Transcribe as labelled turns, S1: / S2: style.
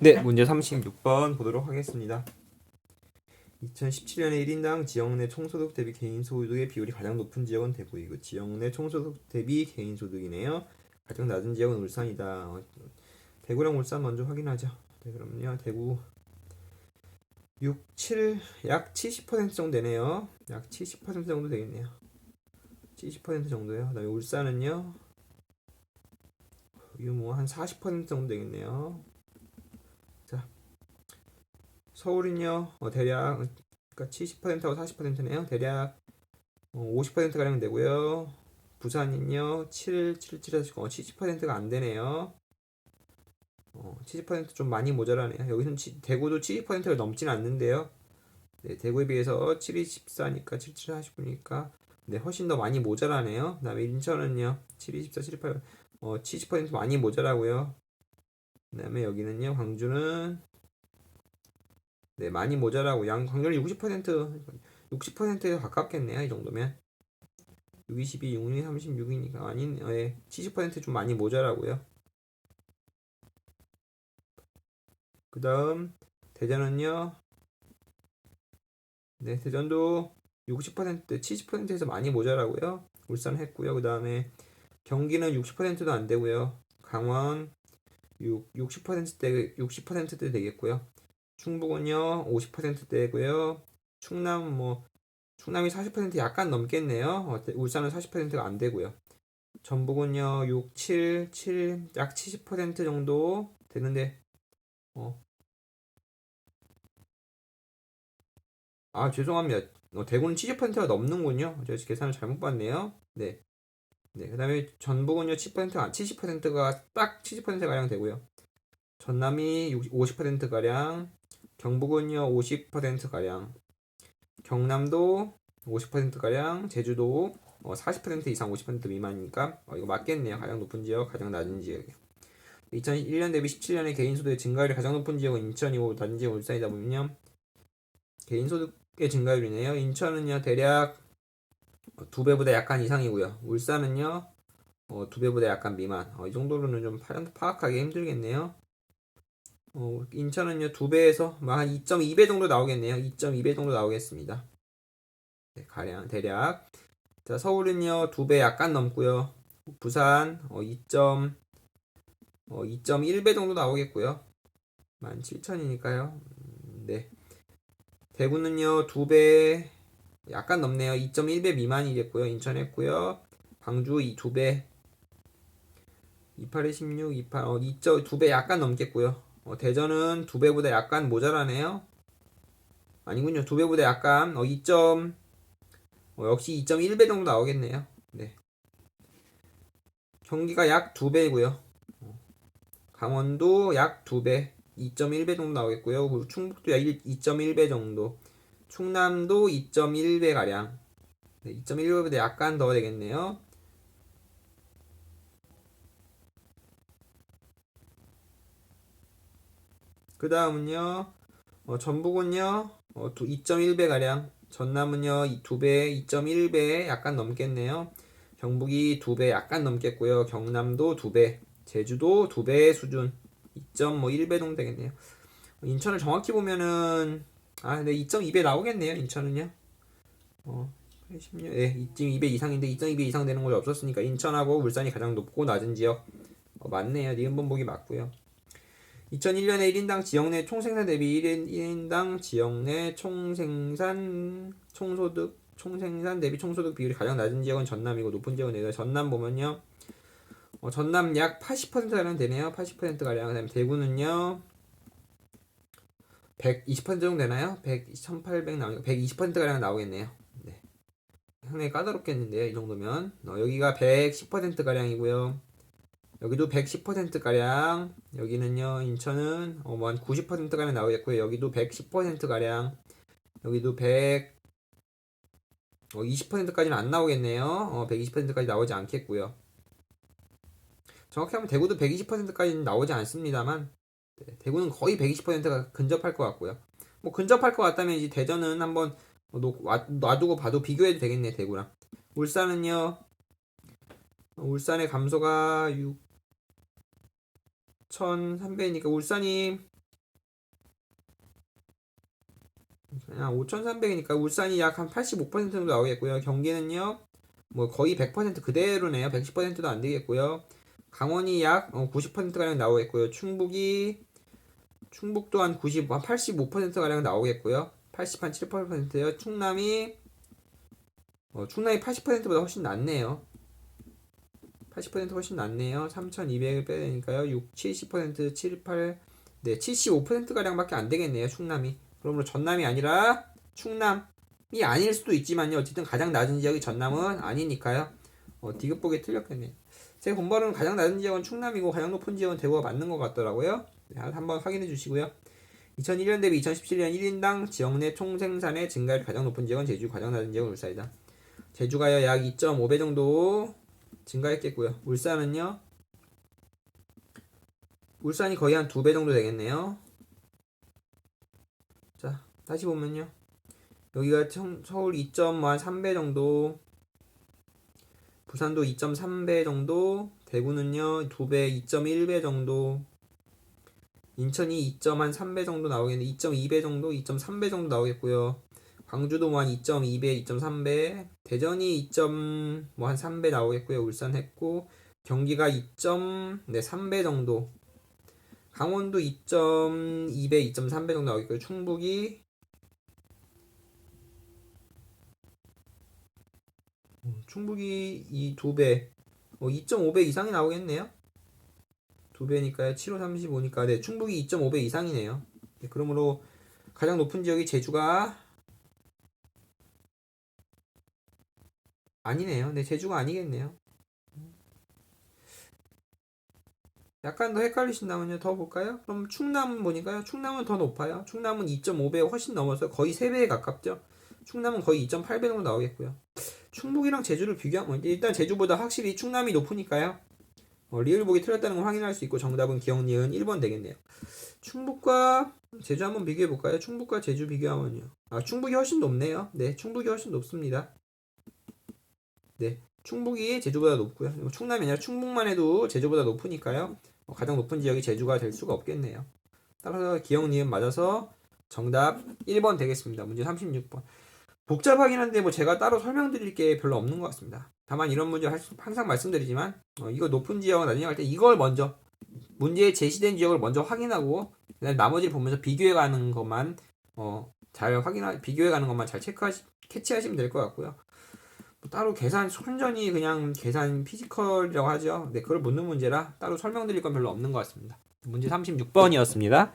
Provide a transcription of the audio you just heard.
S1: 네, 문제 36번 보도록 하겠습니다. 2017년에 1인당 지역 내 총소득 대비 개인 소득의 비율이 가장 높은 지역은 대구이고 지역 내 총소득 대비 개인 소득이네요. 가장 낮은 지역은 울산이다. 어, 대구랑 울산 먼저 확인하죠. 네, 그럼요. 대구 6, 7, 약 70% 정도 되네요. 약 70% 정도 되겠네요. 70% 정도요. 그다음에 울산은요. 유뭐 한 40% 정도 되겠네요. 서울은요 어, 대략 그러니까 70%하고 40%네요. 대략 어, 50% 가량 되고요. 부산은요 7, 7, 7에서 어, 70%가 안 되네요. 어, 70%좀 많이 모자라네요. 여기서는 치, 대구도 70%가 넘지는 않는데요. 네, 대구에 비해서 7, 2, 14니까 7, 7, 49니까 네, 훨씬 더 많이 모자라네요. 그 다음에 인천은요 7, 2, 14, 7, 8 어, 70% 많이 모자라고요. 그 다음에 여기는요 광주는 네, 많이 모자라고 양 광률이 60% 60%에 가깝겠네요. 이 정도면 6, 22, 6, 2, 36이니까 아닌 예, 70%좀 많이 모자라고요. 그 다음 대전은요. 네, 대전도 60% 70%에서 많이 모자라고요. 울산 했고요. 그 다음에 경기는 60%도 안 되고요. 강원 6, 60%대 60%대 되겠고요. 충북은요 50%대고요. 충남 뭐 충남이 40% 약간 넘겠네요. 어, 울산은 40%가 안 되고요. 전북은요 6, 7, 7, 약 70% 정도 되는데 어. 아 죄송합니다. 어, 대구는 70%가 넘는군요. 제가 계산을 잘못 봤네요. 네. 네, 그 다음에 전북은요 10%가 70%가 딱 70%가량 되고요. 전남이 50%가량, 경북은요 50%가량 경남도 50%가량 제주도 어, 40% 이상 50% 미만이니까 어, 이거 맞겠네요. 가장 높은 지역 가장 낮은 지역 2001년 대비 17년에 개인소득의 증가율이 가장 높은 지역은 인천이고 낮은 지역은 울산이다 보면요. 개인소득의 증가율이네요. 인천은요 대략 어, 두 배보다 약간 이상이고요. 울산은요 어, 두 배보다 약간 미만. 어, 이 정도로는 좀 파악하기 힘들겠네요 어, 인천은요 두 배에서 한 2.2배 정도 나오겠네요. 2.2배 정도 나오겠습니다. 네, 가량 대략. 자 서울은요 두배 약간 넘고요. 부산 어, 2. 어, 2.1배 정도 나오겠고요. 17,000이니까요. 음, 네. 대구는요 두배 약간 넘네요. 2.1배 미만이겠고요. 인천 했고요. 광주 이두 배. 28에 16, 28, 어, 2.2배 약간 넘겠고요. 어, 대전은 두 배보다 약간 모자라네요. 아니군요. 두 배보다 약간 어, 2. 어, 역시 2.1배 정도 나오겠네요. 네. 경기가 약 두 배고요. 어, 강원도 약 두 배, 2.1배 정도 나오겠고요. 그리고 충북도 약 2.1배 정도. 충남도 2.1배 가량. 네, 2.1배보다 약간 더 되겠네요. 그 다음은요, 어, 전북은요, 어, 2.1배 가량, 전남은요, 2배, 2.1배 약간 넘겠네요. 경북이 2배 약간 넘겠고요. 경남도 2배, 제주도 2배 수준, 2.1배 뭐 정도 되겠네요. 인천을 정확히 보면은, 아, 근데 2.2배 나오겠네요, 인천은요. 어, 16, 네, 2.2배 이상인데 2.2배 이상 되는 곳이 없었으니까 인천하고 울산이 가장 높고 낮은 지역. 어, 맞네요. 니은 번복이 맞고요. 2001년에 1인당 지역 내 총생산 대비 1인, 1인당 지역 내 총생산 총소득 총생산 대비 총소득 비율이 가장 낮은 지역은 전남이고 높은 지역은 내가 전남 보면요. 어, 전남 약 80%가량 되네요. 80%가량. 그다음에 대구는요. 120% 정도 되나요? 100, 1800 나오니까 120%가량 나오겠네요. 네. 상당히 까다롭겠는데요 이 정도면. 어, 여기가 110%가량이고요 여기도 110%가량 여기는요 인천은 어, 뭐한 90%가량 나오겠고요. 여기도 110%가량 여기도 100 어, 20%까지는 안 나오겠네요. 어, 120%까지 나오지 않겠고요. 정확히 하면 대구도 120%까지는 나오지 않습니다만 네, 대구는 거의 120%가 근접할 것 같고요. 뭐 근접할 것 같다면 이제 대전은 한번 놔두고 봐도 비교해도 되겠네 대구랑. 울산은요 울산의 감소가 6 5,300이니까 울산이 5,300이니까 울산이 약 한 85% 정도 나오겠고요. 경기는요. 뭐 거의 100% 그대로네요. 110%도 안 되겠고요. 강원이 약 어, 90%가량 나오겠고요. 충북이 충북도 한 90, 한 85%가량 나오겠고요. 80, 한 7%요. 충남이 어, 충남이 80%보다 훨씬 낫네요. 80% 훨씬 낫네요. 3,200을 빼야 되니까요. 6, 70%, 7, 8, 네, 75%가량밖에 안 되겠네요. 충남이. 그러므로 전남이 아니라 충남이 아닐 수도 있지만요. 어쨌든 가장 낮은 지역이 전남은 아니니까요. 어, 디귿 보기 틀렸겠네요. 제 본바로는 가장 낮은 지역은 충남이고 가장 높은 지역은 대구가 맞는 것 같더라고요. 네, 한번 확인해 주시고요. 2001년 대비 2017년 1인당 지역 내 총생산의 증가율 가장 높은 지역은 제주, 가장 낮은 지역은 울산이다. 제주가요 약 2.5배 정도 증가했겠고요. 울산은요. 울산이 거의 한 두 배 정도 되겠네요. 자, 다시 보면요. 여기가 청- 서울 2.3배 정도, 부산도 2.3배 정도, 대구는요 2배, 2.1배 정도, 인천이 2.3배 정도 나오겠네. 2.2배 정도, 2.3배 정도 나오겠고요. 광주도 뭐한 2.2배, 2.3배, 대전이 2. 뭐 한 3배 나오겠고요. 울산 했고 경기가 2.3배 정도. 강원도 2.2배, 2.3배 정도 나오겠고요. 충북이 음, 충북이 이 두 배, 어, 2.5배 이상이 나오겠네요. 두 배니까요. 7호 35니까 네, 충북이 2.5배 이상이네요. 네, 그러므로 가장 높은 지역이 제주가 아니네요. 네, 제주가 아니겠네요. 약간 더 헷갈리신다면요. 더 볼까요? 그럼 충남 보니까요. 충남은 더 높아요. 충남은 2.5배 훨씬 넘어서 거의 3배에 가깝죠. 충남은 거의 2.8배 정도 나오겠고요. 충북이랑 제주를 비교하면 일단 제주보다 확실히 충남이 높으니까요. 어, 리을 보기 틀렸다는 걸 확인할 수 있고 정답은 기억 니은 1번 되겠네요. 충북과 제주 한번 비교해 볼까요? 충북과 제주 비교하면요. 아, 충북이 훨씬 높네요. 네, 충북이 훨씬 높습니다. 네, 충북이 제주보다 높고요. 뭐 충남이 아니라 충북만 해도 제주보다 높으니까요. 어, 가장 높은 지역이 제주가 될 수가 없겠네요. 따라서 기억 니은 맞아서 정답 1번 되겠습니다. 문제 36번. 복잡하긴 한데 뭐 제가 따로 설명드릴 게 별로 없는 것 같습니다. 다만 이런 문제 항상 말씀드리지만 어, 이거 높은 지역은 나중에 할 때 이걸 먼저 문제에 제시된 지역을 먼저 확인하고 나머지를 보면서 비교해 가는 것만 어, 잘 확인하 비교해 가는 것만 잘 체크하시 캐치하시면 될 것 같고요. 뭐 따로 계산 순전히 그냥 계산 피지컬이라고 하죠. 네, 그걸 묻는 문제라 따로 설명드릴 건 별로 없는 것 같습니다. 문제 36번이었습니다.